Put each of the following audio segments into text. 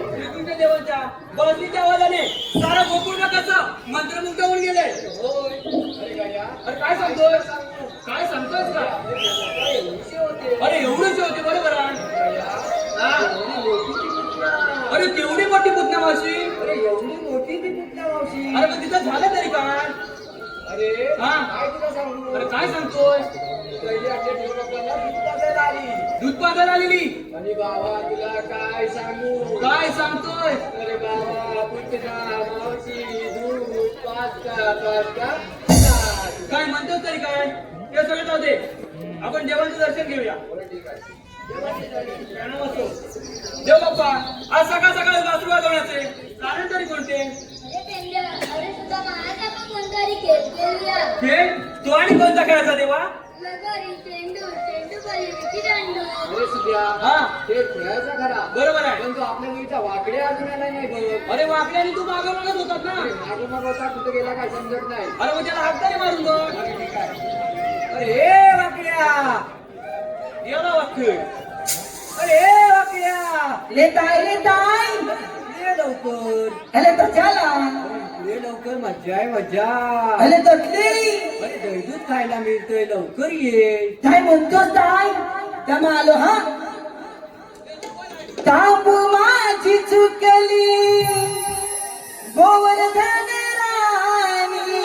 मृत्यूंजय देवाच्या बसलीच्या आवाजाने. सारा गोकुळ कसं? मंत्रमुग्ध होऊन गेले अरे काय सांगतोय? काय सांगतोयस का अरे एवढेच होते बरोबर. हा? अरे केवढी मोठी पुतण्या मावशी? अरे एवढी मोठी ती पुतण्या मावशी. अरे पण तिथं झालं तरी काय? अरे हा. काय तुला सांगू? अरे काय सांगतोय? पहिली आपल्या आली. दूध पाजायला आलेली. आणि बाबा तुला काय सांगू? काय सांगतोय? अरे बाबा पुतण्या मावशी दूध पाच का पाच का पाच. काय म्हणतोस तरी काय? ते सगळं जाऊ दे. आपण देवाचं दर्शन घेऊया. देव बाप्पा आज सकाळ सकाळी वासरू वाजवण्याचे कारण तरी कोणते. खेळ तो आणि कोणता खेळायचा देवा? अरे सुद्या हा. ते खेळायचा खरा. बरोबर आहे. पण तो आपल्या मुलीच्या वाकड्या नाही अरे वाकड्याने तू मागं मागत होतात ना. मागे मग होता कुठे गेला काय समजत नाही. अरे मग त्याला हात तरी मारून अरे वाकड्या. गेला वाक्य अरे वाकड्या. लेताय लेताय ये लवकर. अरे तो चला ये लवकर मज्जा आहे मज्जा. अरे तसली अरे दहीदूध खायला मिळतंय लवकर ये. काय म्हणतोस काय त्यामुळे आलो हा? तांबू माझी चुकली गोवर्धन राणी.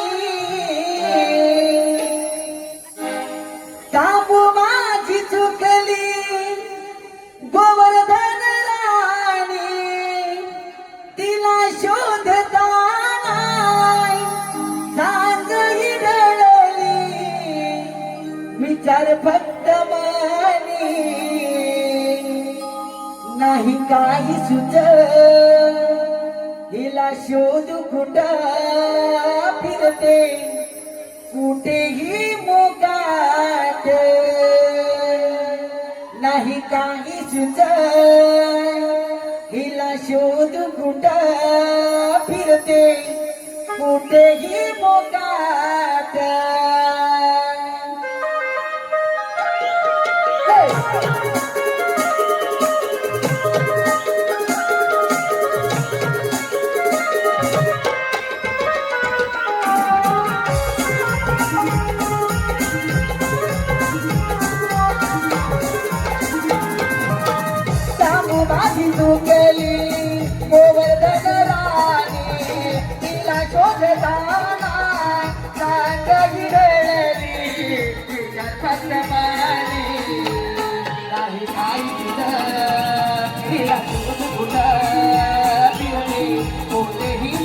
तापू माझी चुकली गोवर्धन राणी. तिला शोधता नाही सांग हिरळली विचार फक्त नाही काही सुच हिला शोध कुठ फिरते? कुठेही मोकाट नाही काही सुच हिला शोध कुठ Hey!